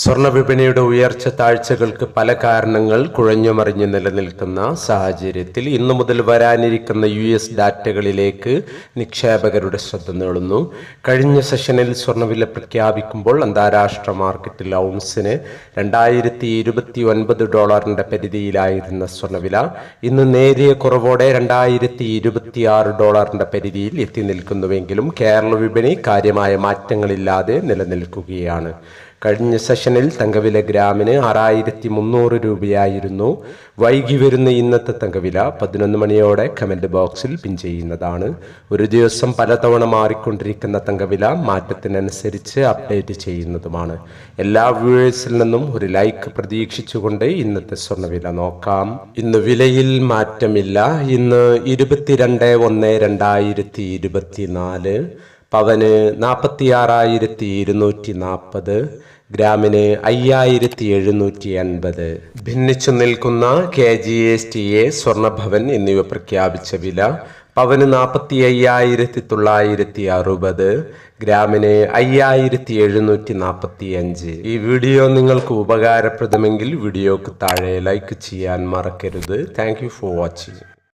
സ്വർണവിപണിയുടെ ഉയർച്ച താഴ്ചകൾക്ക് പല കാരണങ്ങൾ കുഴഞ്ഞുമറിഞ്ഞു നിലനിൽക്കുന്ന സാഹചര്യത്തിൽ ഇന്നു മുതൽ വരാനിരിക്കുന്ന യു എസ് ഡാറ്റകളിലേക്ക് നിക്ഷേപകരുടെ ശ്രദ്ധ നേടുന്നു. കഴിഞ്ഞ സെഷനിൽ സ്വർണവില പ്രഖ്യാപിക്കുമ്പോൾ അന്താരാഷ്ട്ര മാർക്കറ്റിൽ ഔൺസിന് രണ്ടായിരത്തി ഇരുപത്തി ഒൻപത് ഡോളറിന്റെ പരിധിയിലായിരുന്ന സ്വർണവില ഇന്ന് നേരിയ കുറവോടെ രണ്ടായിരത്തി ഇരുപത്തി ആറ് ഡോളറിന്റെ പരിധിയിൽ എത്തി നിൽക്കുന്നുവെങ്കിലും കേരള വിപണി കാര്യമായ മാറ്റങ്ങളില്ലാതെ നിലനിൽക്കുകയാണ്. കഴിഞ്ഞ സെഷനിൽ തങ്കവില ഗ്രാമിന് ആറായിരത്തി മുന്നൂറ് രൂപയായിരുന്നു. വൈകി വരുന്ന ഇന്നത്തെ തങ്കവില പതിനൊന്ന് മണിയോടെ കമന്റ് ബോക്സിൽ പിൻ ചെയ്യുന്നതാണ്. ഒരു ദിവസം പലതവണ മാറിക്കൊണ്ടിരിക്കുന്ന തങ്കവില മാറ്റത്തിനനുസരിച്ച് അപ്ഡേറ്റ് ചെയ്യുന്നതുമാണ്. എല്ലാ വ്യൂവേഴ്സിൽ നിന്നും ഒരു ലൈക്ക് പ്രതീക്ഷിച്ചുകൊണ്ട് ഇന്നത്തെ സ്വർണവില നോക്കാം. ഇന്ന് വിലയിൽ മാറ്റമില്ല. ഇന്ന് ഇരുപത്തിരണ്ട് ഒന്ന് രണ്ടായിരത്തി ഇരുപത്തിനാല് പവന് നാൽപ്പത്തി ആറായിരത്തി ഇരുന്നൂറ്റി നാൽപ്പത് ഗ്രാമിന് അയ്യായിരത്തി എഴുന്നൂറ്റി അൻപത് ഭിന്നിച്ചു നിൽക്കുന്ന K G S T A സ്വർണഭവൻ എന്നിവ പ്രഖ്യാപിച്ച വില പവന് നാൽപ്പത്തി അയ്യായിരത്തി തൊള്ളായിരത്തി അറുപത് ഗ്രാമിന് അയ്യായിരത്തി എഴുന്നൂറ്റി നാൽപ്പത്തി അഞ്ച് ഈ വീഡിയോ നിങ്ങൾക്ക് ഉപകാരപ്രദമെങ്കിൽ വീഡിയോക്ക് താഴെ ലൈക്ക് ചെയ്യാൻ മറക്കരുത്. Thank for watching.